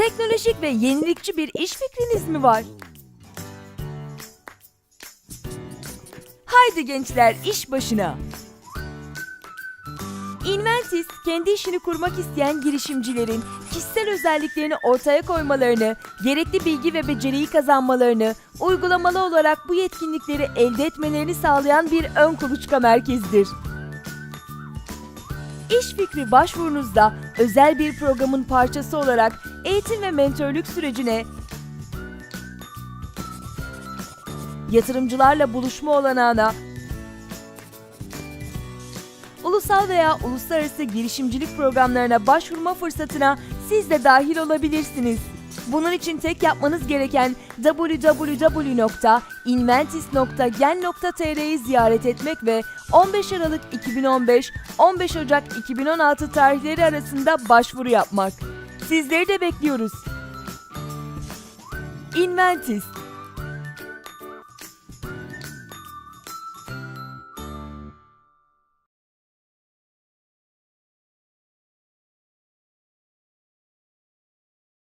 Teknolojik ve yenilikçi bir iş fikriniz mi var? Haydi gençler iş başına. Inventis, kendi işini kurmak isteyen girişimcilerin kişisel özelliklerini ortaya koymalarını, gerekli bilgi ve beceriyi kazanmalarını, uygulamalı olarak bu yetkinlikleri elde etmelerini sağlayan bir ön kuluçka merkezidir. İş fikri başvurunuzda özel bir programın parçası olarak eğitim ve mentörlük sürecine, yatırımcılarla buluşma olanağına, ulusal veya uluslararası girişimcilik programlarına başvurma fırsatına siz de dahil olabilirsiniz. Bunun için tek yapmanız gereken www.inventis.gen.tr'yi ziyaret etmek ve 15 Aralık 2015 15 Ocak 2016 tarihleri arasında başvuru yapmak. Sizleri de bekliyoruz. Inventis